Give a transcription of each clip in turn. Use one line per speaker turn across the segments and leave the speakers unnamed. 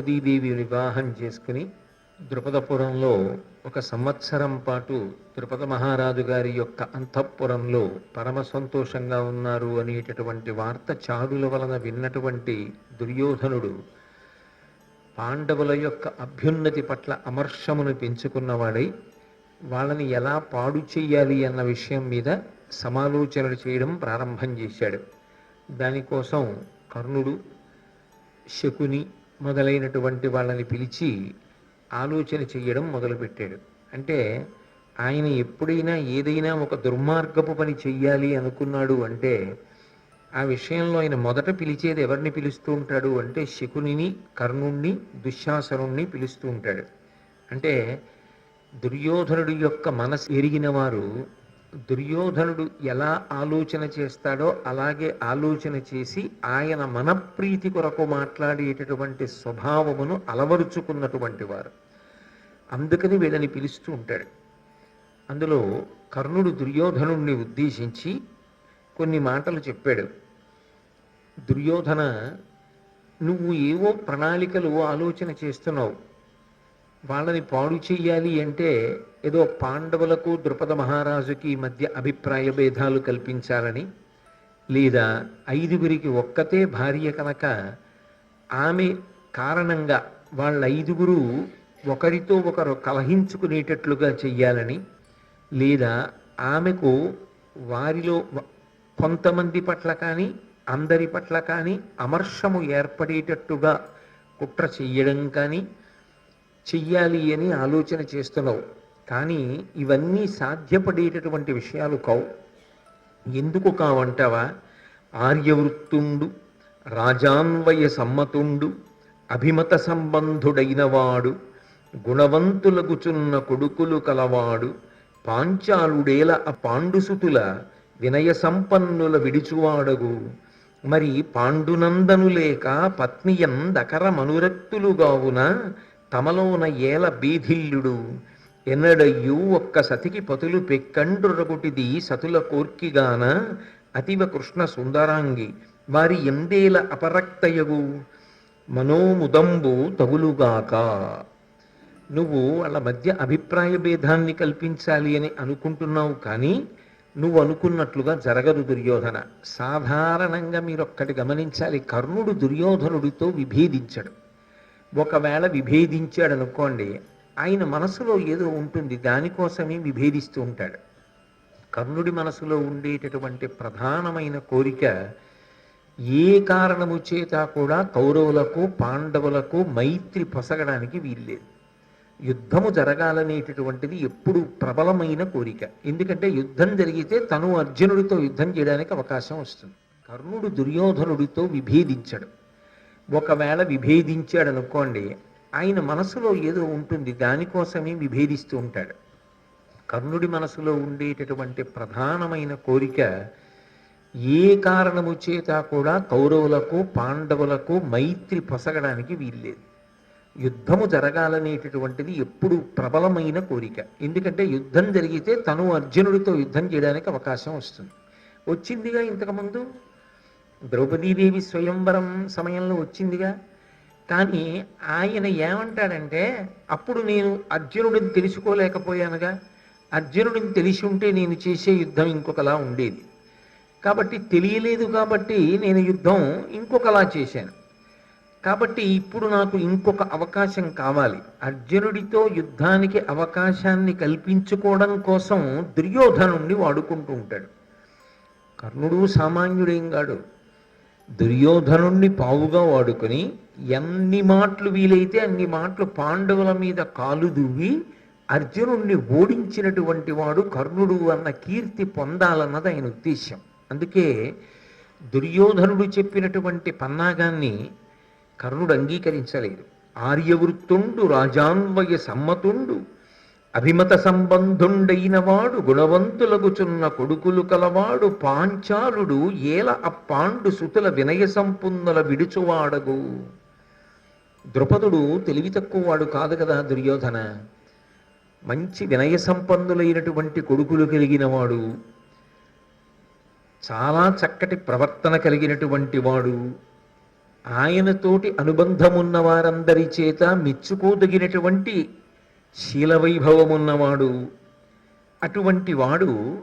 ద్రౌపదీదేవి వివాహం చేసుకుని ద్రుపదపురంలో ఒక సంవత్సరం పాటు ద్రుపద మహారాజు గారి యొక్క అంతఃపురంలో పరమ సంతోషంగా ఉన్నారు అనేటటువంటి వార్త చాడుల వలన విన్నటువంటి దుర్యోధనుడు పాండవుల యొక్క అభ్యున్నతి పట్ల అమర్షమును పెంచుకున్నవాడై వాళ్ళని ఎలా పాడు చెయ్యాలి అన్న విషయం మీద సమాలోచనలు చేయడం ప్రారంభం చేశాడు. దానికోసం కర్ణుడు శకుని మొదలైనటువంటి వాళ్ళని పిలిచి ఆలోచన చేయడం మొదలుపెట్టాడు. అంటే ఆయన ఎప్పుడైనా ఏదైనా ఒక దుర్మార్గపు పని చెయ్యాలి అనుకున్నాడు అంటే ఆ విషయంలో ఆయన మొదట పిలిచేది ఎవరిని పిలుస్తూ ఉంటాడు అంటే శకునిని కర్ణుణ్ణి దుశ్శాసనుణ్ణి పిలుస్తూ ఉంటాడు. అంటే దుర్యోధనుడి యొక్క మనసు ఎరిగిన వారు దుర్యోధనుడు ఎలా ఆలోచన చేస్తాడో అలాగే ఆలోచన చేసి ఆయన మనప్రీతి కొరకు మాట్లాడేటటువంటి స్వభావమును అలవరుచుకున్నటువంటి వారు. అందుకని వీళ్ళని పిలుస్తూ ఉంటాడు. అందులో కర్ణుడు దుర్యోధనుణ్ణి ఉద్దేశించి కొన్ని మాటలు చెప్పాడు. దుర్యోధన నువ్వు ఏవో ప్రణాళికలు ఆలోచన చేస్తున్నావు. వాళ్ళని పాడు చెయ్యాలి అంటే ఏదో పాండవులకు ద్రుపద మహారాజుకి మధ్య అభిప్రాయ భేదాలు కల్పించాలని లేదా ఐదుగురికి ఒక్కతే భార్య కనుక ఆమె కారణంగా వాళ్ళ ఐదుగురు ఒకరితో ఒకరు కలహించుకునేటట్లుగా చెయ్యాలని లేదా ఆమెకు వారిలో కొంతమంది పట్ల కానీ అందరి పట్ల కానీ అమర్షము ఏర్పడేటట్టుగా కుట్ర చెయ్యడం కానీ చెయ్యాలి అని ఆలోచన చేస్తున్నావు. కానీ ఇవన్నీ సాధ్యపడేటటువంటి విషయాలు కావు. ఎందుకు కావంటావా? ఆర్యవృత్తుండు రాజాన్వయ సమ్మతుండు అభిమత సంబంధుడైనవాడు గుణవంతులగుచున్న కొడుకులు కలవాడు పాంచాలుడేల ఆ పాండుసుతుల వినయ సంపన్నుల విడిచువాడగు. మరి పాండునందను లేక పత్నియందకర మనురక్తులుగావున తమలోన ఏల బీధిల్లుడు ఎన్నడయ్యూ ఒక్క సతికి పతులు పెక్కండ్రురగుటిది సతుల కోర్కిగాన అతివ కృష్ణ సుందరాంగి. వారి ఎందేల అపరక్తయగు మనోముదంబు తగులుగాక. నువ్వు వాళ్ళ మధ్య అభిప్రాయ భేదాన్ని కల్పించాలి అని అనుకుంటున్నావు కానీ నువ్వు అనుకున్నట్లుగా జరగదు దుర్యోధన. సాధారణంగా మీరు ఒక్కటి గమనించాలి కర్ణుడు దుర్యోధనుడితో విభేదించడు. ఒకవేళ విభేదించాడు అనుకోండి ఆయన మనసులో ఏదో ఉంటుంది దానికోసమే విభేదిస్తూ ఉంటాడు. కర్ణుడి మనసులో ఉండేటటువంటి ప్రధానమైన కోరిక ఏ కారణము చేత కూడా కౌరవులకు పాండవులకు మైత్రి పొసగడానికి వీల్లేదు. యుద్ధము జరగాలనేటటువంటిది ఎప్పుడు ప్రబలమైన కోరిక. ఎందుకంటే యుద్ధం జరిగితే తను అర్జునుడితో యుద్ధం చేయడానికి అవకాశం వస్తుంది. కర్ణుడు దుర్యోధనుడితో విభేదించడు. ఒకవేళ విభేదించాడు అనుకోండి ఆయన మనసులో ఏదో ఉంటుంది దానికోసమే విభేదిస్తూ ఉంటాడు. కర్ణుడి మనసులో ఉండేటటువంటి ప్రధానమైన కోరిక ఏ కారణము చేత కూడా కౌరవులకు పాండవులకు మైత్రి పొసగడానికి వీల్లేదు. యుద్ధము జరగాలనేటటువంటిది ఎప్పుడు ప్రబలమైన కోరిక. ఎందుకంటే యుద్ధం జరిగితే తను అర్జునుడితో యుద్ధం చేయడానికి అవకాశం వస్తుంది. వచ్చిందిగా ఇంతకుముందు? ద్రౌపదీదేవి స్వయంవరం సమయంలో వచ్చిందిగా. కానీ ఆయన ఏమంటాడంటే అప్పుడు నేను అర్జునుడిని తెలుసుకోలేకపోయానుగా. అర్జునుడిని తెలిసి ఉంటే నేను చేసే యుద్ధం ఇంకొకలా ఉండేది. కాబట్టి తెలియలేదు కాబట్టి నేను యుద్ధం ఇంకొకలా చేశాను. కాబట్టి ఇప్పుడు నాకు ఇంకొక అవకాశం కావాలి. అర్జునుడితో యుద్ధానికి అవకాశాన్ని కల్పించుకోవడం కోసం దుర్యోధనుణ్ణి వాడుకుంటూ ఉంటాడు. కర్ణుడు సామాన్యుడేం కాడు. దుర్యోధనుణ్ణి పావుగా వాడుకొని ఎన్ని మాటలు వీలైతే అన్ని మాటలు పాండవుల మీద కాలు దువ్వి అర్జునుణ్ణి ఓడించినటువంటి వాడు కర్ణుడు అన్న కీర్తి పొందాలన్నది ఆయన ఉద్దేశ్యం. అందుకే దుర్యోధనుడు చెప్పినటువంటి పన్నాగాన్ని కర్ణుడు అంగీకరించలేదు. ఆర్యవృత్తుండు రాజాన్వయ సమ్మతుండు అభిమత సంబంధుండైన వాడు గుణవంతులగుచున్న కొడుకులు కలవాడు పాంచాలుడు ఏల అప్పాండు సుతుల వినయ సంపున్నల విడుచువాడగు. ద్రుపదుడు తెలివి తక్కువవాడు కాదు కదా దుర్యోధన. మంచి వినయ సంపన్నులైనటువంటి కొడుకులు కలిగిన వాడు చాలా చక్కటి ప్రవర్తన కలిగినటువంటి వాడు ఆయనతోటి అనుబంధమున్న వారందరి చేత మెచ్చుకోదగినటువంటి శీలవైభవమున్నవాడు. అటువంటి వాడు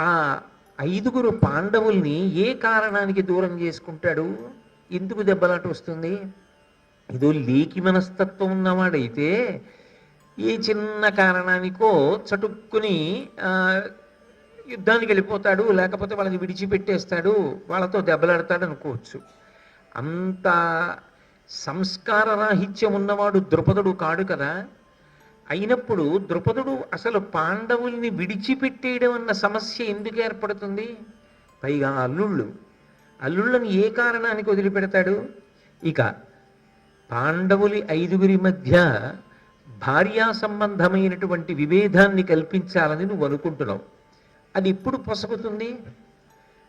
ఆ ఐదుగురు పాండవుల్ని ఏ కారణానికి దూరం చేసుకుంటాడు? ఎందుకు దెబ్బలాట వస్తుంది? ఏదో లేకి మనస్తత్వం ఉన్నవాడైతే ఏ చిన్న కారణానికో చటుక్కుని యుద్ధానికి వెళ్ళిపోతాడు లేకపోతే వాళ్ళని విడిచిపెట్టేస్తాడు వాళ్ళతో దెబ్బలాడతాడు అనుకోవచ్చు. అంత సంస్కార రాహిత్యం ఉన్నవాడు ద్రుపదుడు కాడు కదా? అయినప్పుడు ద్రుపదుడు అసలు పాండవుల్ని విడిచిపెట్టేయడం అన్న సమస్య ఎందుకు ఏర్పడుతుంది? పైగా అల్లుళ్ళు అల్లుళ్ళని ఏ కారణానికి వదిలిపెడతాడు? ఇక పాండవులి ఐదుగురి మధ్య భార్యా సంబంధమైనటువంటి విభేదాన్ని కల్పించాలని నువ్వు అనుకుంటున్నావు. అది ఎప్పుడు పొసగుతుంది?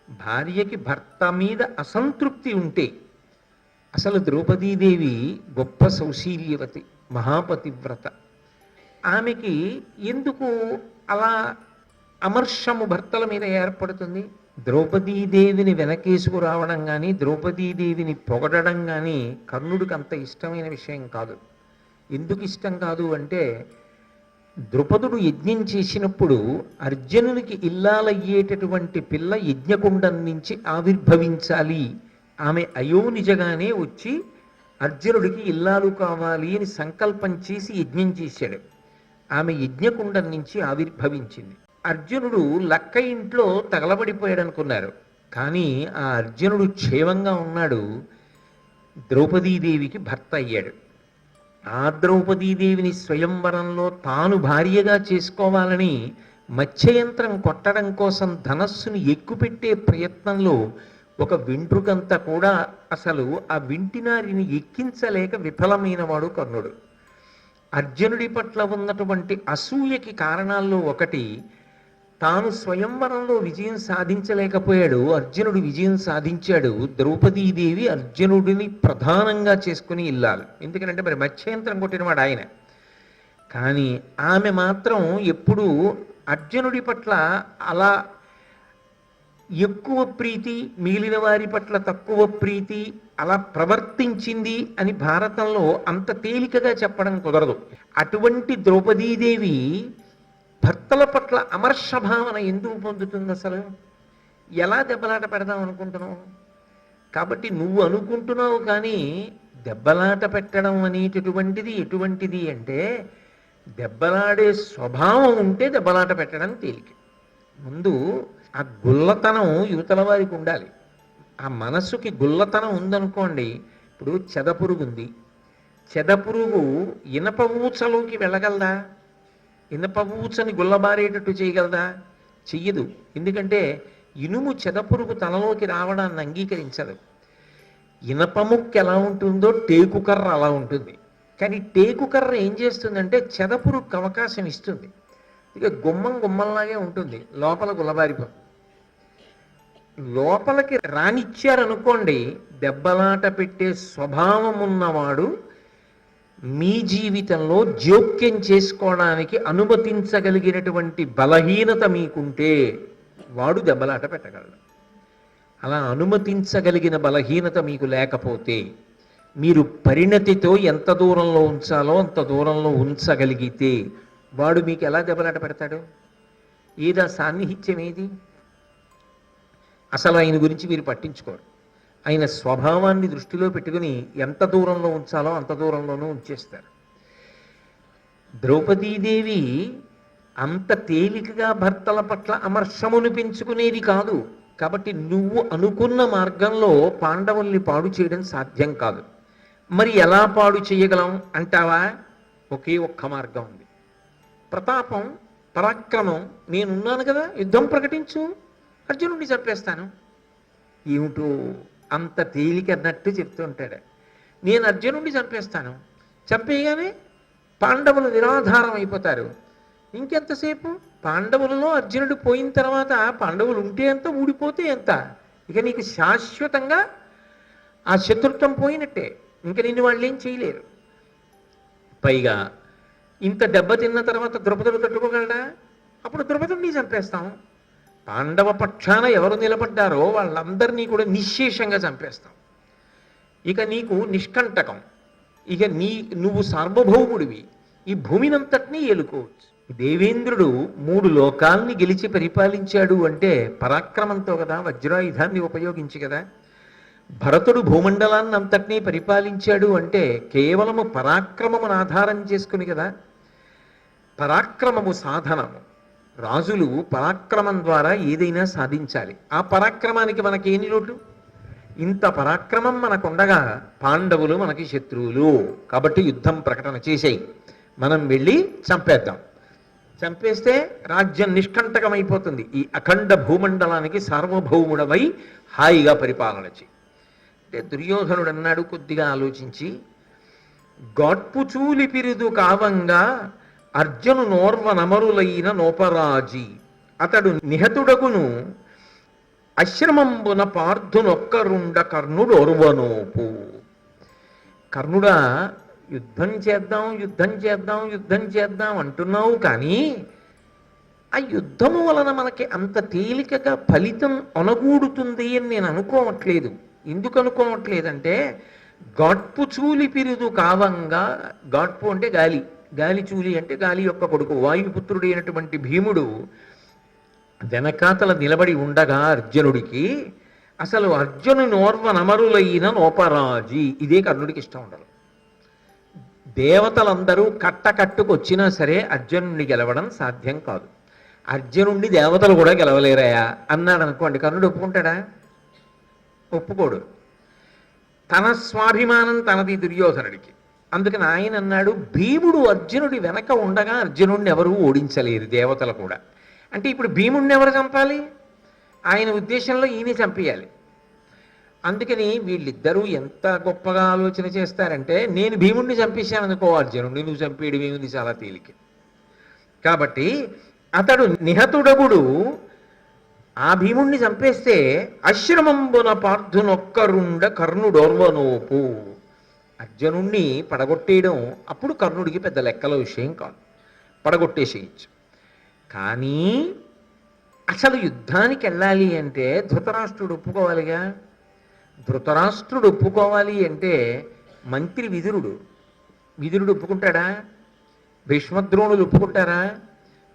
భార్యకి భర్త మీద అసంతృప్తి ఉంటే అసలు ద్రౌపదీదేవి గొప్ప సౌశీల్యవతి మహాపతివ్రత. ఆమెకి ఎందుకు అలా అమర్షము భర్తల మీద ఏర్పడుతుంది? ద్రౌపదీదేవిని వెనకేసుకు రావడం కానీ ద్రౌపదీదేవిని పొగడడం కానీ కర్ణుడికి అంత ఇష్టమైన విషయం కాదు. ఎందుకు ఇష్టం కాదు అంటే ద్రుపదుడు యజ్ఞం చేసినప్పుడు అర్జునునికి ఇల్లాలయ్యేటటువంటి పిల్ల యజ్ఞకుండం నుంచి ఆవిర్భవించాలి. ఆమె అయోనిజగానే వచ్చి అర్జునుడికి ఇల్లాలు కావాలి అని సంకల్పం చేసి యజ్ఞం చేశాడు. ఆమె యజ్ఞకుండం నుంచి ఆవిర్భవించింది. అర్జునుడు లక్క ఇంట్లో తగలబడిపోయాడు అనుకున్నారు కానీ ఆ అర్జునుడు క్షేమంగా ఉన్నాడు. ద్రౌపదీదేవికి భర్త అయ్యాడు. ఆ ద్రౌపదీదేవిని స్వయంవరంలో తాను భార్యగా చేసుకోవాలని మత్స్యయంత్రం కొట్టడం కోసం ధనస్సును ఎక్కుపెట్టే ప్రయత్నంలో ఒక వెంట్రుకంతా కూడా అసలు ఆ వింటినారిని ఎక్కించలేక విఫలమైనవాడు కర్ణుడు. అర్జునుడి పట్ల ఉన్నటువంటి అసూయకి కారణాల్లో ఒకటి తాను స్వయంవరంలో విజయం సాధించలేకపోయాడు. అర్జునుడు విజయం సాధించాడు. ద్రౌపదీదేవి అర్జునుడిని ప్రధానంగా చేసుకుని ఇల్లాలి. ఎందుకంటే మరి మత్స్యంత్రం కొట్టినవాడు ఆయన. కానీ ఆమె మాత్రం ఎప్పుడూ అర్జునుడి పట్ల అలా ఎక్కువ ప్రీతి మిగిలిన వారి పట్ల తక్కువ ప్రీతి అలా ప్రవర్తించింది అని భారతంలో అంత తేలికగా చెప్పడం కుదరదు. అటువంటి ద్రౌపదీదేవి భర్తల పట్ల అమర్ష భావన ఎందుకు పొందుతుంది అసలు? ఎలా దెబ్బలాట పెడదాం అనుకుంటున్నావు? కాబట్టి నువ్వు అనుకుంటున్నావు కానీ దెబ్బలాట పెట్టడం అనేటటువంటిది ఎటువంటిది అంటే దెబ్బలాడే స్వభావం ఉంటే దెబ్బలాట పెట్టడం తేలిక. ముందు ఆ గుల్లతనం యువతల వారికి ఉండాలి. ఆ మనస్సుకి గుల్లతనం ఉందనుకోండి ఇప్పుడు చెదపురుగు ఉంది చెదపురుగు ఇనప ఊచలోకి వెళ్ళగలదా? ఇనప ఊచని గుల్లబారేటట్టు చేయగలదా? చెయ్యదు. ఎందుకంటే ఇనుము చెదపురుగు తనలోకి రావడాన్ని అంగీకరించదు. ఇనప ముక్క ఎలా ఉంటుందో టేకు కర్ర అలా ఉంటుంది. కానీ టేకు కర్ర ఏం చేస్తుందంటే చెదపురుగుకు అవకాశం ఇస్తుంది. ఇక గుమ్మం గుమ్మంలాగే ఉంటుంది. లోపల గుల్లబారిపోతుంది. లోపలికి రానిచ్చారనుకోండి దెబ్బలాట పెట్టే స్వభావం ఉన్నవాడు మీ జీవితంలో జోక్యం చేసుకోవడానికి అనుమతించగలిగినటువంటి బలహీనత మీకుంటే వాడు దెబ్బలాట పెట్టగలడు. అలా అనుమతించగలిగిన బలహీనత మీకు లేకపోతే మీరు పరిణతితో ఎంత దూరంలో ఉంచాలో అంత దూరంలో ఉంచగలిగితే వాడు మీకు ఎలా దెబ్బలాట పెడతాడు? ఏదా సాన్నిహిత్యం ఏది? అసలు ఆయన గురించి మీరు పట్టించుకోరు. ఆయన స్వభావాన్ని దృష్టిలో పెట్టుకుని ఎంత దూరంలో ఉంచాలో అంత దూరంలోనూ ఉంచేస్తారు. ద్రౌపదీదేవి అంత తేలికగా భర్తల పట్ల అమర్షమును పెంచుకునేది కాదు. కాబట్టి నువ్వు అనుకున్న మార్గంలో పాండవుల్ని పాడు చేయడం సాధ్యం కాదు. మరి ఎలా పాడు చేయగలం అంటావా? ఒకే ఒక్క మార్గం ఉంది. ప్రతాపం పరాక్రమం నేనున్నాను కదా యుద్ధం ప్రకటించు. అర్జునుడిని చంపేస్తాను. ఏమిటో అంత తేలిక అన్నట్టు చెప్తూ ఉంటాడు. నేను అర్జునుడిని చంపేస్తాను. చంపేయగానే పాండవులు నిరాధారం అయిపోతారు. ఇంకెంతసేపు? పాండవులలో అర్జునుడు పోయిన తర్వాత పాండవులు ఉంటే ఎంత ఊడిపోతే ఎంత? ఇక నీకు శాశ్వతంగా ఆ శత్రుత్వం పోయినట్టే. ఇంక నిన్ను వాళ్ళు ఏం చేయలేరు. పైగా ఇంత దెబ్బ తిన్న తర్వాత ద్రుపదుడు తట్టుకోగలడా? అప్పుడు ద్రుపదుడిని చంపేస్తాం. పాండవ పక్షాన ఎవరు నిలబడ్డారో వాళ్ళందరినీ కూడా నిశ్శేషంగా చంపేస్తాం. ఇక నీకు నిష్కంటకం. ఇక నీ నువ్వు సార్వభౌముడివి. ఈ భూమినంతటినీ ఏలుకోవచ్చు. దేవేంద్రుడు మూడు లోకాల్ని గెలిచి పరిపాలించాడు అంటే పరాక్రమంతో కదా వజ్రాయుధాన్ని ఉపయోగించి కదా. భరతుడు భూమండలాన్ని అంతటినీ పరిపాలించాడు అంటే కేవలము పరాక్రమమును ఆధారం చేసుకుని కదా. పరాక్రమము సాధనము. రాజులు పరాక్రమం ద్వారా ఏదైనా సాధించాలి. ఆ పరాక్రమానికి మనకేని లోటు? ఇంత పరాక్రమం మనకుండగా పాండవులు మనకి శత్రువులు. కాబట్టి యుద్ధం ప్రకటన చేసేయి. మనం వెళ్ళి చంపేద్దాం. చంపేస్తే రాజ్యం నిష్కంటకమైపోతుంది. ఈ అఖండ భూమండలానికి సార్వభౌముడమై హాయిగా పరిపాలన చేయి. అంటే దుర్యోధనుడు అన్నాడు కొద్దిగా ఆలోచించి గాట్పుచూలి పిరుదు కావంగా అర్జును నోర్వ నమరులైన నోపరాజి. అతడు నిహతుడగును. అశ్రమంబున పార్థునొక్కరుండ కర్ణుడు ఒరువనోపు కర్ణుడా యుద్ధం చేద్దాం యుద్ధం చేద్దాం యుద్ధం చేద్దాం అంటున్నావు కానీ ఆ యుద్ధము వలన మనకి అంత తేలికగా ఫలితం అనగూడుతుంది అని నేను అనుకోవట్లేదు. ఎందుకు అనుకోవట్లేదంటే గాడ్పు చూలి పిరుదు కావంగా గాడ్పు అంటే గాలి. గాలిచూలి అంటే గాలి యొక్క కొడుకు. వాయుపుత్రుడు అయినటువంటి భీముడు వెనకాతల నిలబడి ఉండగా అర్జునుడికి అసలు అర్జును నోర్వ నమరులైన నోపరాజి. ఇదే కర్ణుడికి ఇష్టం ఉండదు. దేవతలందరూ కట్టకట్టుకొచ్చినా సరే అర్జునుడిని గెలవడం సాధ్యం కాదు. అర్జునుడిని దేవతలు కూడా గెలవలేరాయా? అన్నాడు అనుకోండి. కర్ణుడు ఒప్పుకుంటాడా? ఒప్పుకోడు. తన స్వాభిమానం తనది దుర్యోధనుడికి. అందుకని ఆయన అన్నాడు భీముడు అర్జునుడి వెనక ఉండగా అర్జునుడిని ఎవరూ ఓడించలేరు దేవతలు కూడా. అంటే ఇప్పుడు భీముడిని ఎవరు చంపాలి? ఆయన ఉద్దేశంలో ఈయన చంపేయాలి. అందుకని వీళ్ళిద్దరూ ఎంత గొప్పగా ఆలోచన చేస్తారంటే నేను భీముడిని చంపేశాను అనుకో అర్జునుడిని నువ్వు చంపేయడం భీముని చాలా తేలిక. కాబట్టి అతడు నిహతుడగుడు. ఆ భీముణ్ణి చంపేస్తే అశ్రమంబున పార్థునొక్కరుండ కర్ణుడోర్వనోపు. అర్జునుణ్ణి పడగొట్టేయడం అప్పుడు కర్ణుడికి పెద్ద లెక్కల విషయం కాదు. పడగొట్టేసేయచ్చు. కానీ అసలు యుద్ధానికి వెళ్ళాలి అంటే ధృతరాష్ట్రుడు ఒప్పుకోవాలిగా? ధృతరాష్ట్రుడు ఒప్పుకోవాలి అంటే మంత్రి విదురుడు. విదురుడు ఒప్పుకుంటాడా? భీష్మద్రోణులు ఒప్పుకుంటారా?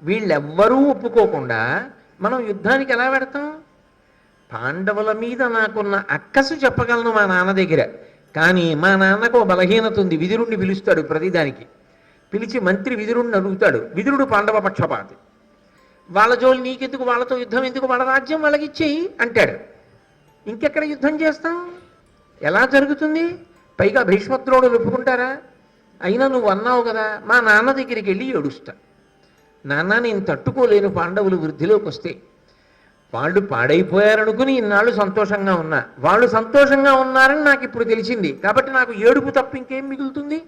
వీళ్ళెవ్వరూ ఒప్పుకోకుండా మనం యుద్ధానికి ఎలా పెడతాం పాండవుల మీద నాకున్న అక్కసు చెప్పగలను మా నాన్న దగ్గర. కానీ మా నాన్నకు బలహీనత ఉంది. విదురుణ్ణి పిలుస్తాడు ప్రతిదానికి. పిలిచి మంత్రి విదురుణ్ణి అడుగుతాడు. విదురుడు పాండవ పక్షపాతి. వాళ్ళ జోలు నీకెందుకు? వాళ్ళతో యుద్ధం ఎందుకు? వాళ్ళ రాజ్యం వాళ్ళకి ఇచ్చేయి అంటాడు. ఇంకెక్కడ యుద్ధం చేస్తాం? ఎలా జరుగుతుంది? పైగా భీష్మద్రోడు ఒప్పుకుంటారా? అయినా నువ్వు అన్నావు కదా మా నాన్న దగ్గరికి వెళ్ళి ఏడుస్తా. నాన్న నేను తట్టుకోలేను పాండవులు వృద్ధిలోకి వస్తే వాళ్ళు పాడైపోయారనుకుని ఇన్నాళ్ళు సంతోషంగా ఉన్నా. వాళ్ళు సంతోషంగా ఉన్నారని నాకు ఇప్పుడు తెలిసింది. కాబట్టి నాకు ఏడుపు తప్ప ఇంకేం మిగులుతుంది?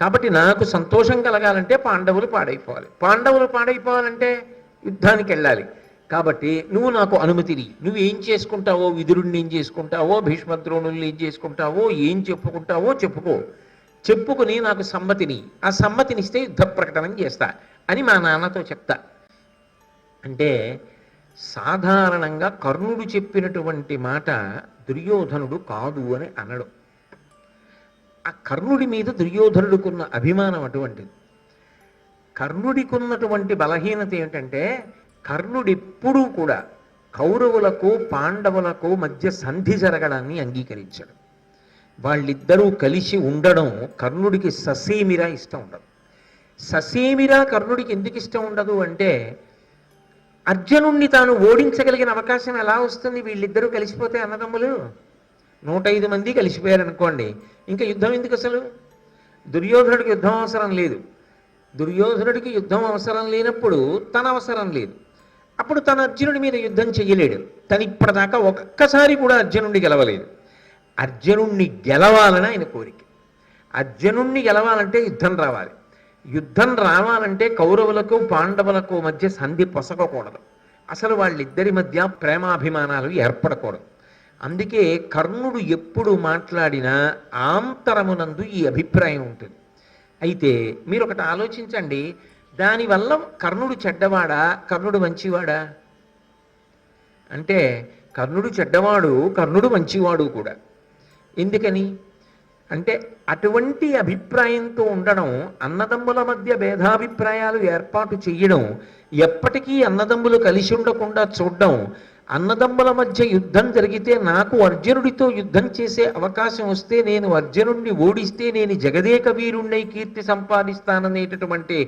కాబట్టి నాకు సంతోషం కలగాలంటే పాండవులు పాడైపోవాలి. పాండవులు పాడైపోవాలంటే యుద్ధానికి వెళ్ళాలి. కాబట్టి నువ్వు నాకు అనుమతిని నువ్వు ఏం చేసుకుంటావో విదురుణ్ణి ఏం చేసుకుంటావో భీష్మద్రోణుల్ని ఏం చేసుకుంటావో ఏం చెప్పుకుంటావో చెప్పుకో. చెప్పుకుని నాకు సమ్మతిని ఆ సమ్మతినిస్తే యుద్ధ ప్రకటన చేస్తా అని మా నాన్నతో చెప్తా. అంటే సాధారణంగా కర్ణుడు చెప్పినటువంటి మాట దుర్యోధనుడు కాదు అని అనడు. ఆ కర్ణుడి మీద దుర్యోధనుడికున్న అభిమానం అటువంటిది. కర్ణుడికున్నటువంటి బలహీనత ఏమిటంటే కర్ణుడెప్పుడూ కూడా కౌరవులకు పాండవులకు మధ్య సంధి జరగడాన్ని అంగీకరించాడు. వాళ్ళిద్దరూ కలిసి ఉండడం కర్ణుడికి ససేమిరా ఇష్టం ఉండదు. ససేమిరా కర్ణుడికి ఎందుకు ఇష్టం ఉండదు అంటే అర్జునుణ్ణి తాను ఓడించగలిగిన అవకాశం ఎలా వస్తుంది? వీళ్ళిద్దరూ కలిసిపోతే అన్నదమ్ములు? నూట ఐదు మంది కలిసిపోయారనుకోండి ఇంకా యుద్ధం ఎందుకు అసలు? దుర్యోధనుడికి యుద్ధం అవసరం లేదు. దుర్యోధనుడికి యుద్ధం అవసరం లేనప్పుడు తన అవసరం లేదు. అప్పుడు తన అర్జునుడి మీద యుద్ధం చెయ్యలేడు. తను ఇప్పటిదాకా ఒక్కసారి కూడా అర్జునుడిని గెలవలేదు. అర్జునుణ్ణి గెలవాలని ఆయన కోరిక. అర్జునుణ్ణి గెలవాలంటే యుద్ధం రావాలి. యుద్ధం రావాలంటే కౌరవులకు పాండవులకు మధ్య సంధి పొసగకూడదు. అసలు వాళ్ళిద్దరి మధ్య ప్రేమాభిమానాలు ఏర్పడకూడదు. అందుకే కర్ణుడు ఎప్పుడు మాట్లాడినా ఆంతరమునందు ఈ అభిప్రాయం ఉంటుంది. అయితే మీరు ఒకటి ఆలోచించండి దానివల్ల కర్ణుడు చెడ్డవాడా కర్ణుడు మంచివాడా? అంటే కర్ణుడు చెడ్డవాడు కర్ణుడు మంచివాడు కూడా. ఎందుకని? అంటే అటువంటి అభిప్రాయంతో ఉండడం అన్నదమ్ముల మధ్య భేదాభిప్రాయాలు ఏర్పాటు చేయడం ఎప్పటికీ అన్నదమ్ములు కలిసి ఉండకుండా చూడడం అన్నదమ్ముల మధ్య యుద్ధం జరిగితే నాకు అర్జునుడితో యుద్ధం చేసే అవకాశం వస్తే నేను అర్జునుడిని ఓడిస్తే నేను జగదేక వీరుణ్ణి కీర్తి సంపాదిస్తాననేటటువంటి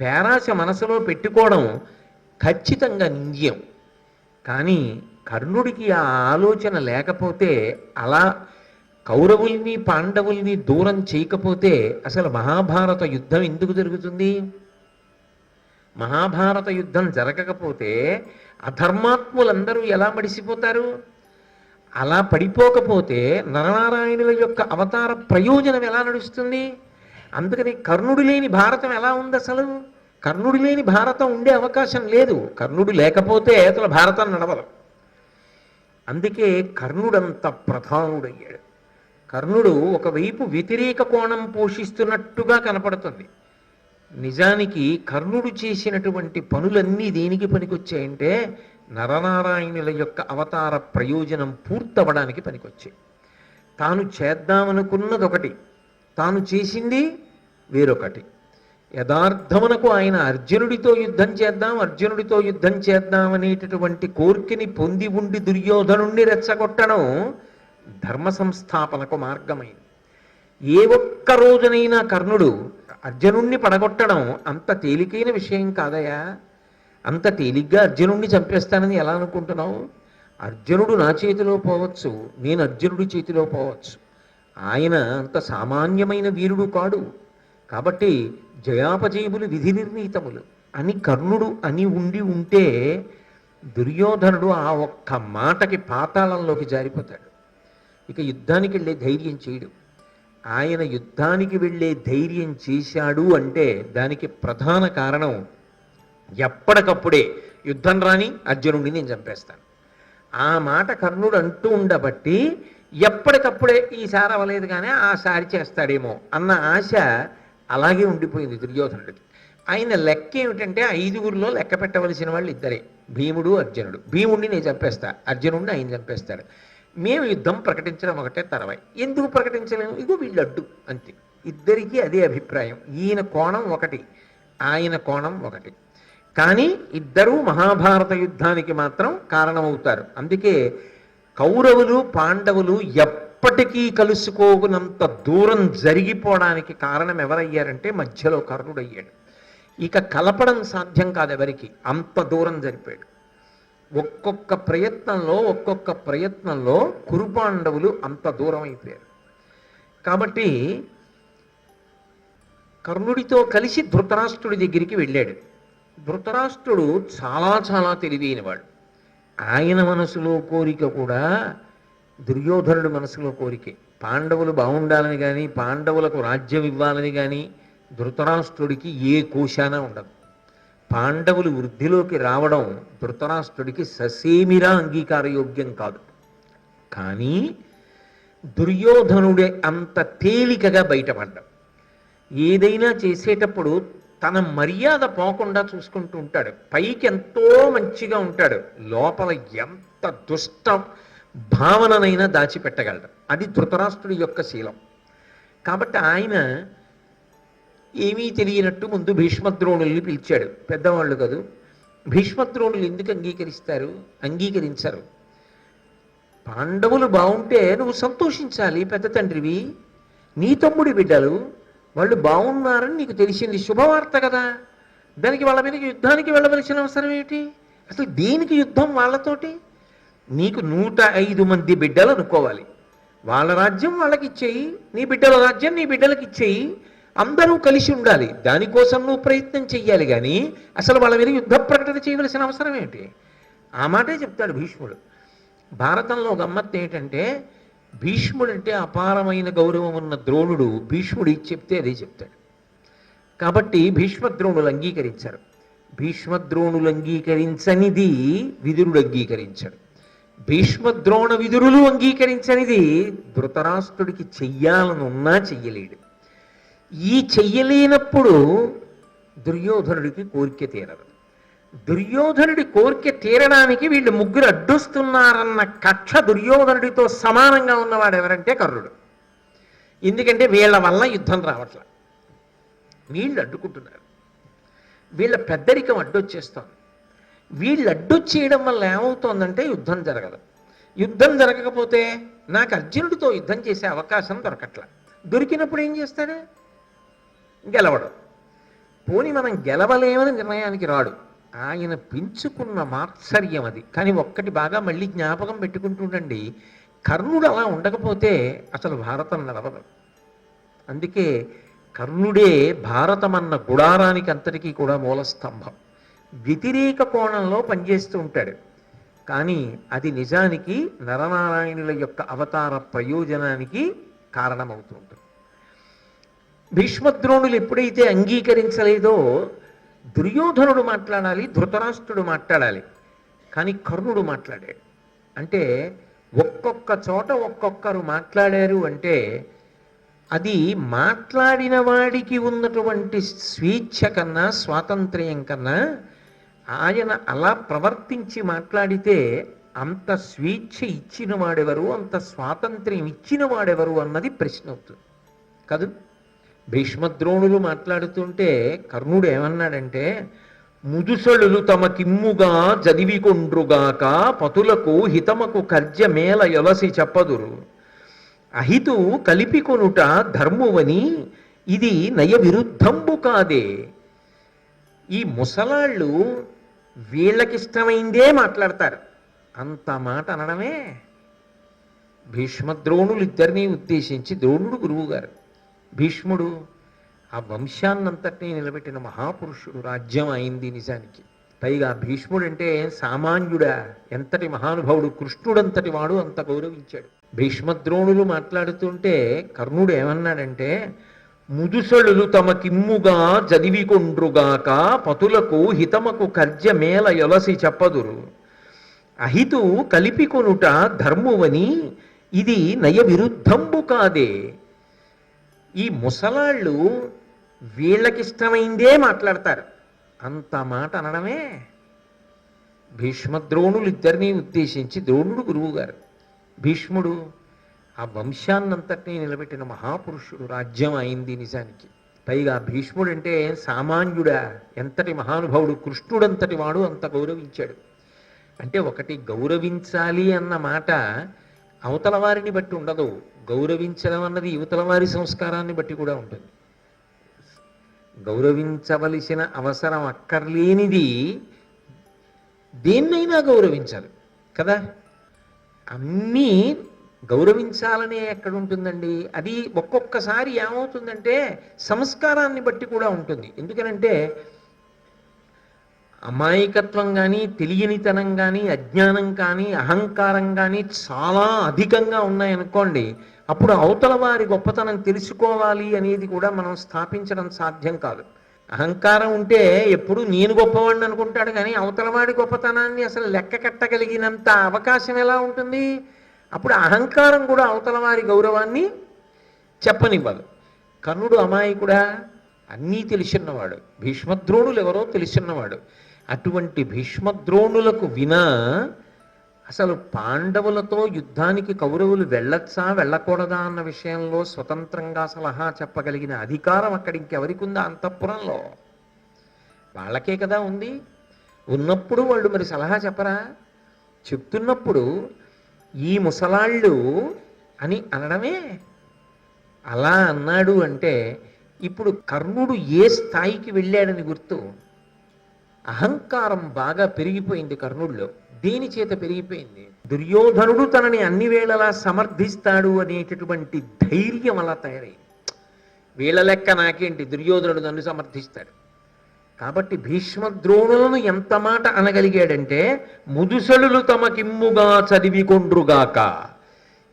పేరాశ మనసులో పెట్టుకోవడం ఖచ్చితంగా నింద్యం. కానీ కర్ణుడికి ఆ ఆలోచన లేకపోతే అలా కౌరవుల్ని పాండవుల్ని దూరం చేయకపోతే అసలు మహాభారత యుద్ధం ఎందుకు జరుగుతుంది? మహాభారత యుద్ధం జరగకపోతే అధర్మాత్ములందరూ ఎలా మడిసిపోతారు? అలా పడిపోకపోతే నరనారాయణుల యొక్క అవతార ప్రయోజనం ఎలా నడుస్తుంది? అందుకని కర్ణుడు లేని భారతం ఎలా ఉంది అసలు? కర్ణుడు లేని భారతం ఉండే అవకాశం లేదు. కర్ణుడు లేకపోతే అసలు భారతం నడవదు. అందుకే కర్ణుడంత ప్రధానుడయ్యాడు. కర్ణుడు ఒకవైపు వ్యతిరేక కోణం పోషిస్తున్నట్టుగా కనపడుతుంది. నిజానికి కర్ణుడు చేసినటువంటి పనులన్నీ దేనికి పనికొచ్చాయంటే నరనారాయణుల యొక్క అవతార ప్రయోజనం పూర్తవడానికి పనికొచ్చాయి. తాను చేద్దామనుకున్నది ఒకటి తాను చేసింది వేరొకటి. యథార్థమునకు ఆయన అర్జునుడితో యుద్ధం చేద్దాం అర్జునుడితో యుద్ధం చేద్దాం అనేటటువంటి కోరికని పొంది ఉండి దుర్యోధనుణ్ణి రెచ్చగొట్టడం ధర్మ సంస్థాపనకు మార్గమైంది. ఏ ఒక్క రోజునైనా కర్ణుడు అర్జునుణ్ణి పడగొట్టడం అంత తేలికైన విషయం కాదయా అంత తేలిగ్గా అర్జునుణ్ణి చంపేస్తానని ఎలా అనుకుంటున్నావు? అర్జునుడు నా చేతిలో పోవచ్చు నేను అర్జునుడి చేతిలో పోవచ్చు. ఆయన అంత సామాన్యమైన వీరుడు కాడు. కాబట్టి జయాపజయములు విధి నిర్ణీతములు. అని కర్ణుడు అని ఉండి ఉంటే దుర్యోధనుడు ఆ ఒక్క మాటకి పాతాళంలోకి జారిపోతాడు. ఇక యుద్ధానికి వెళ్ళే ధైర్యం చేయడు. ఆయన యుద్ధానికి వెళ్ళే ధైర్యం చేశాడు అంటే దానికి ప్రధాన కారణం ఎప్పటికప్పుడే యుద్ధం రాని అర్జునుడిని నేను చంపేస్తాను. ఆ మాట కర్ణుడు అంటూ ఉండబట్టి ఎప్పటికప్పుడే ఈసారి అవ్వలేదు కానీ ఆ సారి చేస్తాడేమో అన్న ఆశ అలాగే ఉండిపోయింది దుర్యోధనుడికి. ఆయన లెక్క ఏమిటంటే ఐదుగురిలో లెక్క పెట్టవలసిన వాళ్ళు ఇద్దరే భీముడు అర్జునుడు. భీముడిని నేను చంపేస్తా అర్జునుడిని ఆయన చంపేస్తాడు. మేము యుద్ధం ప్రకటించడం ఒకటే తర్వాయి. ఎందుకు ప్రకటించలేము? ఇదిగో వీళ్ళు అడ్డు అంతే. ఇద్దరికీ అదే అభిప్రాయం. ఈయన కోణం ఒకటి ఆయన కోణం ఒకటి. కానీ ఇద్దరూ మహాభారత యుద్ధానికి మాత్రం కారణమవుతారు. అందుకే కౌరవులు పాండవులు ఎప్పటికీ కలుసుకోకునంత దూరం జరిగిపోవడానికి కారణం ఎవరయ్యారంటే మధ్యలో కర్ణుడయ్యాడు. ఇక కలపడం సాధ్యం కాదు ఎవరికి అంత దూరం జరిపాడు ఒక్కొక్క ప్రయత్నంలో ఒక్కొక్క ప్రయత్నంలో కురుపాండవులు అంత దూరం అయిపోయారు. కాబట్టి కర్ణుడితో కలిసి ధృతరాష్ట్రుడి దగ్గరికి వెళ్ళాడు. ధృతరాష్ట్రుడు చాలా చాలా తెలివైనవాడు. ఆయన మనసులో కోరిక కూడా దుర్యోధనుడి మనసులో కోరికే. పాండవులు బాగుండాలని కానీ పాండవులకు రాజ్యం ఇవ్వాలని కానీ ధృతరాష్ట్రుడికి ఏ కోశాన ఉండదు. పాండవులు వృద్ధిలోకి రావడం ధృతరాష్ట్రుడికి ససేమిరా అంగీకారయోగ్యం కాదు. కానీ దుర్యోధనుడే అంత తేలికగా బయటపడ్డం ఏదైనా చేసేటప్పుడు తన మర్యాద పోకుండా చూసుకుంటూ ఉంటాడు. పైకి ఎంతో మంచిగా ఉంటాడు. లోపల ఎంత దుష్ట భావననైనా దాచిపెట్టగలడు. అది ధృతరాష్ట్రుడి యొక్క శీలం. కాబట్టి ఆయన ఏమీ తెలియనట్టు ముందు భీష్మద్రోణుల్ని పిలిచాడు. పెద్దవాళ్ళు కదూ. భీష్మద్రోణులు ఎందుకు అంగీకరిస్తారు? అంగీకరించరు. పాండవులు బాగుంటే నువ్వు సంతోషించాలి పెద్ద తండ్రివి. నీ తమ్ముడి బిడ్డలు వాళ్ళు బాగున్నారని నీకు తెలిసింది శుభవార్త కదా. దానికి వాళ్ళ మీద యుద్ధానికి వెళ్ళవలసిన అవసరం ఏమిటి? అసలు దేనికి యుద్ధం వాళ్ళతోటి? నీకు నూట ఐదు మంది బిడ్డలు అనుకోవాలి. వాళ్ళ రాజ్యం వాళ్ళకి ఇచ్చేయి నీ బిడ్డల రాజ్యం నీ బిడ్డలకి ఇచ్చేయి. అందరూ కలిసి ఉండాలి. దానికోసం నువ్వు ప్రయత్నం చెయ్యాలి కానీ అసలు వాళ్ళ మీద యుద్ధ ప్రకటన చేయవలసిన అవసరం ఏంటి? ఆ మాటే చెప్తాడు భీష్ముడు. భారతంలో గమ్మత్తు ఏంటంటే భీష్ముడు అంటే అపారమైన గౌరవం ఉన్న ద్రోణుడు భీష్ముడు ఇది చెప్తే అదే చెప్తాడు. కాబట్టి భీష్మద్రోణులు అంగీకరించారు. భీష్మద్రోణులు అంగీకరించనిది విదురుడు అంగీకరించాడు. భీష్మద్రోణ విదురులు అంగీకరించనిది ధృతరాష్ట్రుడికి చెయ్యాలనున్నా చెయ్యలేడు. ఈ చెయ్యలేనప్పుడు దుర్యోధనుడికి కోరిక తీరదు. దుర్యోధనుడి కోరిక తీరడానికి వీళ్ళు ముగ్గురు అడ్డొస్తున్నారన్న కక్ష దుర్యోధనుడితో సమానంగా ఉన్నవాడు ఎవరంటే కర్ణుడు ఎందుకంటే వీళ్ళ వల్ల యుద్ధం రావట్ల. వీళ్ళు అడ్డుకుంటున్నారు. వీళ్ళ పెద్దరికం అడ్డొచ్చేస్తోంది. వీళ్ళు అడ్డొచ్చేయడం వల్ల ఏమవుతోందంటే యుద్ధం జరగదు. యుద్ధం జరగకపోతే నాకు అర్జునుడితో యుద్ధం చేసే అవకాశం దొరకట్ల. దొరికినప్పుడు ఏం చేస్తాడు గెలవడు. పోని మనం గెలవలేమని నిర్ణయానికి రాడు. ఆయన పెంచుకున్న మాత్సర్యం అది. కానీ ఒక్కటి బాగా మళ్ళీ జ్ఞాపకం పెట్టుకుంటుండండి కర్ణుడు అలా ఉండకపోతే అసలు భారతం నడవదు. అందుకే కర్ణుడే భారతం అన్న గుడారానికి అంతటికీ కూడా మూల స్తంభం. వ్యతిరేక కోణంలో పనిచేస్తూ ఉంటాడు. కానీ అది నిజానికి నరనారాయణుల యొక్క అవతార ప్రయోజనానికి కారణమవుతూ ఉంటుంది. భీష్మద్రోణులు ఎప్పుడైతే అంగీకరించలేదో దుర్యోధనుడు మాట్లాడాలి ధృతరాష్ట్రుడు మాట్లాడాలి. కానీ కర్ణుడు మాట్లాడాడు. అంటే ఒక్కొక్క చోట ఒక్కొక్కరు మాట్లాడారు అంటే అది మాట్లాడిన వాడికి ఉన్నటువంటి స్వేచ్ఛ కన్నా స్వాతంత్ర్యం కన్నా ఆయన అలా ప్రవర్తించి మాట్లాడితే అంత స్వేచ్ఛ ఇచ్చిన వాడెవరు అంత స్వాతంత్ర్యం ఇచ్చిన వాడెవరు అన్నది ప్రశ్న అవుతుంది కాదు? భీష్మద్రోణులు మాట్లాడుతుంటే కర్ణుడు ఏమన్నాడంటే ముదుసలులు తమకిమ్ముగా చదివికొండ్రుగాక పతులకు హితమకు కర్జమేల యొలసి చెప్పదురు. అహితు కలిపికొనుట ధర్మువని ఇది నయ విరుద్ధంబు కాదే ఈ ముసలాళ్ళు వీళ్ళకిష్టమైందే మాట్లాడతారు. అంత మాట అనడమే. భీష్మద్రోణులు ఇద్దరిని ఉద్దేశించి ద్రోణుడు గురువు గారు భీష్ముడు ఆ వంశాన్నంతటినీ నిలబెట్టిన మహాపురుషుడు రాజ్యం అయింది నిజానికి. పైగా భీష్ముడంటే సామాన్యుడా ఎంతటి మహానుభావుడు కృష్ణుడంతటి వాడు అంత గౌరవించాడు. భీష్మద్రోణులు మాట్లాడుతుంటే కర్ణుడు ఏమన్నాడంటే ముదుసలులు తమకిమ్ముగా జదివికొండ్రుగాక పతులకు హితమకు కర్జమేల యొలసి చెప్పదురు. అహితు కలిపికొనుట ధర్మువని ఇది నయ విరుద్ధంబు కాదే. ఈ ముసలాళ్ళు వీళ్ళకిష్టమైందే మాట్లాడతారు. అంత మాట అనడమే. భీష్మద్రోణులు ఇద్దరినీ ఉద్దేశించి ద్రోణుడు గురువు గారు భీష్ముడు ఆ వంశాన్నంతటినీ నిలబెట్టిన మహాపురుషుడు రాజ్యం అయింది నిజానికి. పైగా భీష్ముడంటే సామాన్యుడా ఎంతటి మహానుభావుడు కృష్ణుడంతటి వాడు అంత గౌరవించాడు. అంటే ఒకటి గౌరవించాలి అన్న మాట అవతల వారిని బట్టి ఉండదు. గౌరవించడం అన్నది యువతల వారి సంస్కారాన్ని బట్టి కూడా ఉంటుంది. గౌరవించవలసిన అవసరం అక్కర్లేనిది దేన్నైనా గౌరవించాలి కదా? అన్నీ గౌరవించాలనే ఎక్కడ ఉంటుందండి? అది ఒక్కొక్కసారి ఏమవుతుందంటే సంస్కారాన్ని బట్టి కూడా ఉంటుంది. ఎందుకనంటే అమాయకత్వం కానీ తెలియనితనం కానీ అజ్ఞానం కానీ అహంకారం కానీ చాలా అధికంగా ఉన్నాయనుకోండి అప్పుడు అవతల వారి గొప్పతనం తెలుసుకోవాలి అనేది కూడా మనం స్థాపించడం సాధ్యం కాదు. అహంకారం ఉంటే ఎప్పుడు నేను గొప్పవాడిని అనుకుంటాడు కానీ అవతలవాడి గొప్పతనాన్ని అసలు లెక్క కట్టగలిగినంత అవకాశం ఎలా ఉంటుంది? అప్పుడు అహంకారం కూడా అవతలవారి గౌరవాన్ని చెప్పనివ్వదు. కర్ణుడు అమాయకుడా? అన్నీ తెలిసిన్నవాడు భీష్మద్రోణులు ఎవరో తెలిసిన్నవాడు అటువంటి భీష్మద్రోణులకు వినా అసలు పాండవులతో యుద్ధానికి కౌరవులు వెళ్ళొచ్చా వెళ్ళకూడదా అన్న విషయంలో స్వతంత్రంగా సలహా చెప్పగలిగిన అధికారం అక్కడ ఇంకెవరికి ఉందా అంతఃపురంలో? వాళ్ళకే కదా ఉంది. ఉన్నప్పుడు వాళ్ళు మరి సలహా చెప్పరా? చెప్తున్నప్పుడు ఈ ముసలాళ్ళు అని అనడమే. అలా అన్నాడు అంటే ఇప్పుడు కర్ణుడు ఏ స్థాయికి వెళ్ళాడని గుర్తు? అహంకారం బాగా పెరిగిపోయింది కర్ణుడిలో. దేని చేత పెరిగిపోయింది. దుర్యోధనుడు తనని అన్ని వేళలా సమర్థిస్తాడు అనేటటువంటి ధైర్యం అలా తయారైంది. వీళ్ళ లెక్క నాకేంటి? దుర్యోధనుడు నన్ను సమర్థిస్తాడు. కాబట్టి భీష్మద్రోణులను ఎంత మాట అనగలిగాడంటే ముదుసలులు తమకిమ్ముగా చదివికొండ్రుగాక.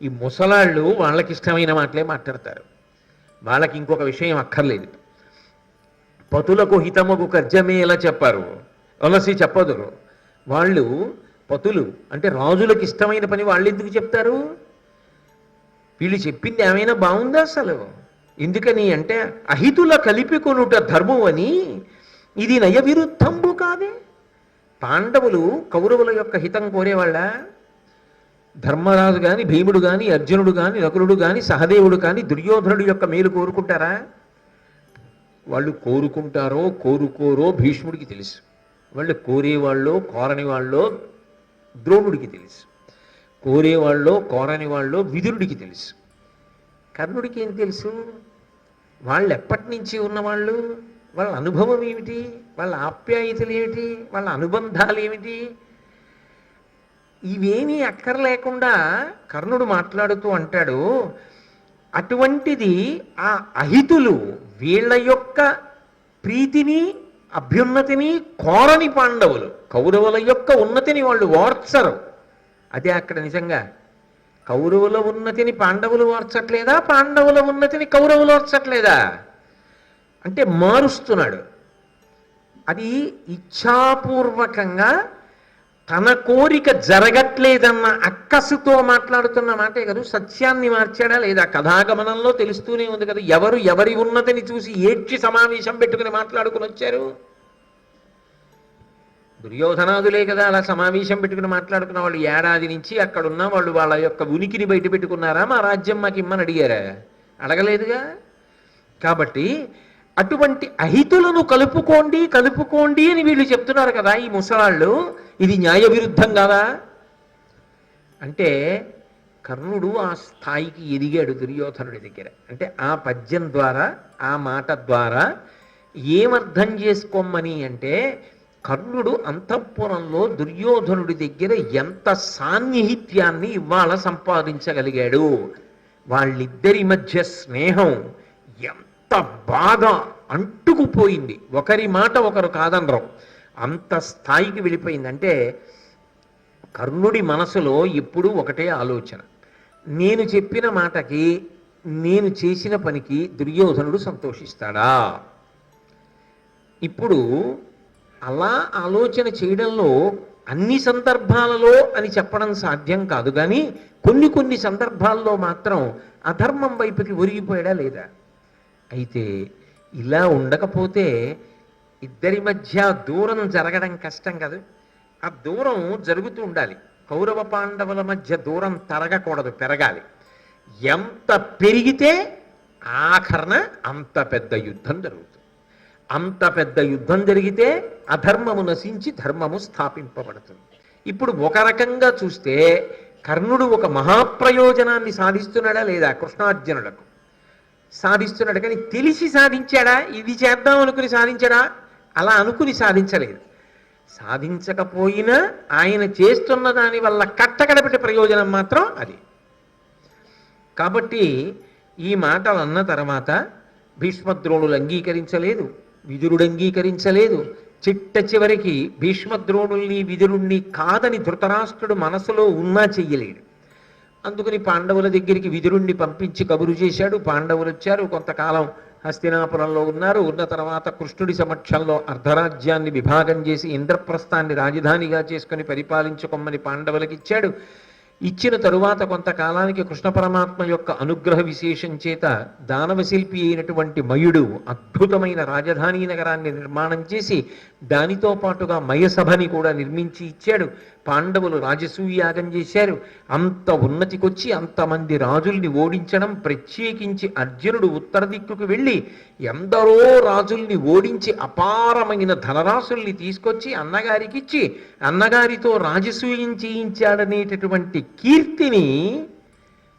ఈ ముసలాళ్ళు వాళ్ళకి ఇష్టమైన మాటలే మాట్లాడతారు. వాళ్ళకి ఇంకొక విషయం అక్కర్లేదు. పతులకు హితమగు కర్జమేలా చెప్పారు. అలసి చెప్పదురు. వాళ్ళు పతులు అంటే రాజులకు ఇష్టమైన పని వాళ్ళు ఎందుకు చెప్తారు? వీళ్ళు చెప్పింది ఏమైనా బాగుందా అసలు? ఎందుకని అంటే అహితుల కలిపి కొనుట ధర్మం అని ఇది నయ విరుద్ధంబు కాదే. పాండవులు కౌరవుల యొక్క హితం కోరేవాళ్ళ? ధర్మరాజు కాని భీముడు కానీ అర్జునుడు కానీ నకులుడు కానీ సహదేవుడు కానీ దుర్యోధనుడు యొక్క మేలు కోరుకుంటారా? వాళ్ళు కోరుకుంటారో కోరుకోరో భీష్ముడికి తెలుసు. వాళ్ళు కోరేవాళ్ళో కోరని వాళ్ళో ద్రోణుడికి తెలుసు. కోరేవాళ్ళో కోరని వాళ్ళో విదురుడికి తెలుసు. కర్ణుడికి ఏం తెలుసు? వాళ్ళు ఎప్పటి నుంచి ఉన్నవాళ్ళు? వాళ్ళ అనుభవం ఏమిటి? వాళ్ళ ఆప్యాయతలు ఏమిటి? వాళ్ళ అనుబంధాలు ఏమిటి? ఇవేమీ అక్కర్లేకుండా కర్ణుడు మాట్లాడుతూ అంటాడు అటువంటిది ఆ అహితులు వీళ్ళ యొక్క ప్రీతిని అభ్యున్నతిని కోరని పాండవులు. కౌరవుల యొక్క ఉన్నతిని వాళ్ళు ఓర్చరు అదే అక్కడ నిజంగా కౌరవుల ఉన్నతిని పాండవులు ఓర్చట్లేదా పాండవుల ఉన్నతిని కౌరవులు ఓర్చట్లేదా అంటే మారుస్తున్నాడు. అది ఇచ్ఛాపూర్వకంగా తన కోరిక జరగట్లేదన్న అక్కసుతో మాట్లాడుతున్న మాటే కదా సత్యాన్ని మార్చాడా లేదా? కథాగమనంలో తెలుస్తూనే ఉంది కదా ఎవరు ఎవరి ఉన్నతిని చూసి ఏడ్చి సమావేశం పెట్టుకుని మాట్లాడుకుని వచ్చారు? దుర్యోధనాదులే కదా అలా సమావేశం పెట్టుకుని మాట్లాడుకున్న వాళ్ళు ఏడాది నుంచి అక్కడున్న వాళ్ళు వాళ్ళ యొక్క ఉనికిని బయట పెట్టుకున్నారా మా రాజ్యం మాకు ఇమ్మని అడిగారా? అడగలేదుగా? కాబట్టి అటువంటి అహితులను కలుపుకోండి కలుపుకోండి అని వీళ్ళు చెప్తున్నారు కదా ఈ ముసలాళ్ళు. ఇది న్యాయ విరుద్ధం కాదా? అంటే కర్ణుడు ఆ స్థాయికి ఎదిగాడు దుర్యోధనుడి దగ్గర. అంటే ఆ పద్యం ద్వారా ఆ మాట ద్వారా ఏమర్థం చేసుకోమని అంటే కర్ణుడు అంతఃపురంలో దుర్యోధనుడి దగ్గర ఎంత సాన్నిహిత్యాన్ని ఇవాళ సంపాదించగలిగాడు. వాళ్ళిద్దరి మధ్య స్నేహం ఎంత బాధ అంటుకుపోయింది. ఒకరి మాట ఒకరు కాదనరు. అంత స్థాయికి వెళ్ళిపోయిందంటే కర్ణుడి మనసులో ఎప్పుడూ ఒకటే ఆలోచన. నేను చెప్పిన మాటకి నేను చేసిన పనికి దుర్యోధనుడు సంతోషిస్తాడా? ఇప్పుడు అలా ఆలోచన చేయడంలో అన్ని సందర్భాలలో అని చెప్పడం సాధ్యం కాదు. కానీ కొన్ని కొన్ని సందర్భాల్లో మాత్రం అధర్మం వైపుకి ఒరిగిపోయాడా లేదా? అయితే ఇలా ఉండకపోతే ఇద్దరి మధ్య దూరం జరగడం కష్టం కాదు. ఆ దూరం జరుగుతూ ఉండాలి. కౌరవ పాండవుల మధ్య దూరం తరగకూడదు పెరగాలి. ఎంత పెరిగితే ఆఖరణ అంత పెద్ద యుద్ధం జరుగుతుంది. అంత పెద్ద యుద్ధం జరిగితే అధర్మము నశించి ధర్మము స్థాపింపబడుతుంది. ఇప్పుడు ఒక రకంగా చూస్తే కర్ణుడు ఒక మహాప్రయోజనాన్ని సాధిస్తున్నాడా లేదా కృష్ణార్జునులకు? సాధిస్తున్నాడు. కానీ తెలిసి సాధించాడా? ఇది చేద్దాం అనుకుని సాధించాడా? అలా అనుకుని సాధించలేదు. సాధించకపోయినా ఆయన చేస్తున్న దాని వల్ల కట్టకడపెట్టే ప్రయోజనం మాత్రం అది. కాబట్టి ఈ మాటలు అన్న తర్వాత భీష్మద్రోణులు అంగీకరించలేదు విదురుడు అంగీకరించలేదు. చిట్ట చివరికి భీష్మద్రోణుల్ని విదురుణ్ణి కాదని ధృతరాష్ట్రుడు మనసులో ఉన్నా చెయ్యలేడు. అందుకని పాండవుల దగ్గరికి విదురుణ్ణి పంపించి కబురు చేశాడు. పాండవులు వచ్చారు కొంతకాలం హస్తినాపురంలో ఉన్నారు. ఉన్న తర్వాత కృష్ణుడి సమక్షంలో అర్ధరాజ్యాన్ని విభాగం చేసి ఇంద్రప్రస్థాన్ని రాజధానిగా చేసుకుని పరిపాలించుకోమని పాండవులకు ఇచ్చాడు. ఇచ్చిన తరువాత కొంతకాలానికి కృష్ణ పరమాత్మ యొక్క అనుగ్రహ విశేషం చేత దానవశిల్పి అయినటువంటి మయుడు అద్భుతమైన రాజధాని నగరాన్ని నిర్మాణం చేసి దానితో పాటుగా మయసభని కూడా నిర్మించి ఇచ్చాడు. పాండవులు రాజసూయాగం చేశారు. అంత ఉన్నతికొచ్చి అంతమంది రాజుల్ని ఓడించడం ప్రత్యేకించి అర్జునుడు ఉత్తర దిక్కుకు వెళ్ళి ఎందరో రాజుల్ని ఓడించి అపారమైన ధనరాశుల్ని తీసుకొచ్చి అన్నగారికి ఇచ్చి అన్నగారితో రాజసూయం చేయించాడనేటటువంటి కీర్తిని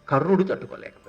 కర్ణుడు తట్టుకోలేకపోయాడు.